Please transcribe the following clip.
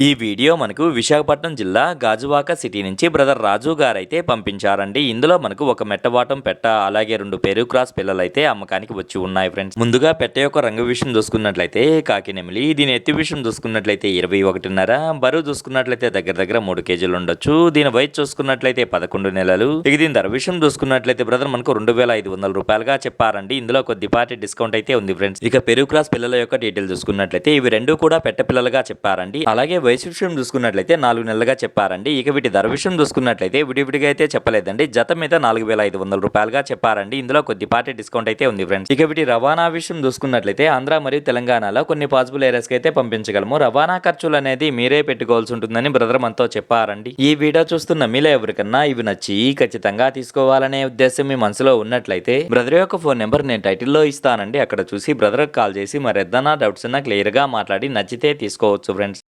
ఈ వీడియో మనకు విశాఖపట్నం జిల్లా గాజువాక సిటీ నుంచి బ్రదర్ రాజు గారైతే పంపించారండి. ఇందులో మనకు ఒక మెట్టవాటం పెట్ట అలాగే రెండు పెరు క్రాస్ పిల్లలు అయితే అమ్మకానికి వచ్చి ఉన్నాయి ఫ్రెండ్స్. ముందుగా పెట్ట యొక్క రంగు విషయం చూసుకున్నట్లయితే కాకినెమిలి దీని ఎత్తి విషయం చూసుకున్నట్లయితే ఇరవై ఒకటిన్నర బరువు చూసుకున్నట్లయితే దగ్గర దగ్గర మూడు కేజీలు ఉండొచ్చు. దీని వయసు చూసుకున్నట్లయితే పదకొండు నెలలు. ఇక దీని ధర విషయం చూసుకున్నట్లయితే బ్రదర్ మనకు రెండు వేల ఐదు వందల రూపాయలుగా చెప్పారండి. ఇందులో కొద్దిపాటి డిస్కౌంట్ అయితే ఉంది ఫ్రెండ్స్. ఇక పెరుగు క్రాస్ పిల్లల యొక్క డీటెయిల్ చూసుకున్నట్లయితే ఇవి రెండు కూడా పెట్ట పిల్లలుగా చెప్పారండి. అలాగే వయసు విషయం చూసుకున్నట్లయితే నాలుగు నెలలుగా చెప్పారండి. ఇక వీటి ధర విషయం చూసుకున్నట్లయితే విడివిడిగా అయితే చెప్పలేదండి. జత మీద నాలుగు వేల ఐదు వందల రూపాయలుగా చెప్పారండి. ఇందులో కొద్దిపాటి డిస్కౌంట్ అయితే ఉంది ఫ్రెండ్స్. ఇక వీటి రవాణా విషయం చూసుకున్నట్లయితే ఆంధ్ర మరియు తెలంగాణలో కొన్ని పాసిబుల్ ఏరియాస్ అయితే పంపించగలము. రవాణా ఖర్చులు అనేది మీరే పెట్టుకోవాల్సి ఉంటుందని బ్రదర్ మనతో చెప్పారండి. ఈ వీడియో చూస్తున్న మీలో ఎవరికన్నా ఇవి నచ్చి ఖచ్చితంగా తీసుకోవాలనే ఉద్దేశం మీ మనసులో ఉన్నట్లయితే బ్రదర్ యొక్క ఫోన్ నెంబర్ నేను టైటిల్లో ఇస్తానండి. అక్కడ చూసి బ్రదర్ కాల్ చేసి మరి ఏదైనా డౌట్స్ ఉన్నా క్లియర్గా మాట్లాడి నచ్చితే తీసుకోవచ్చు ఫ్రెండ్స్.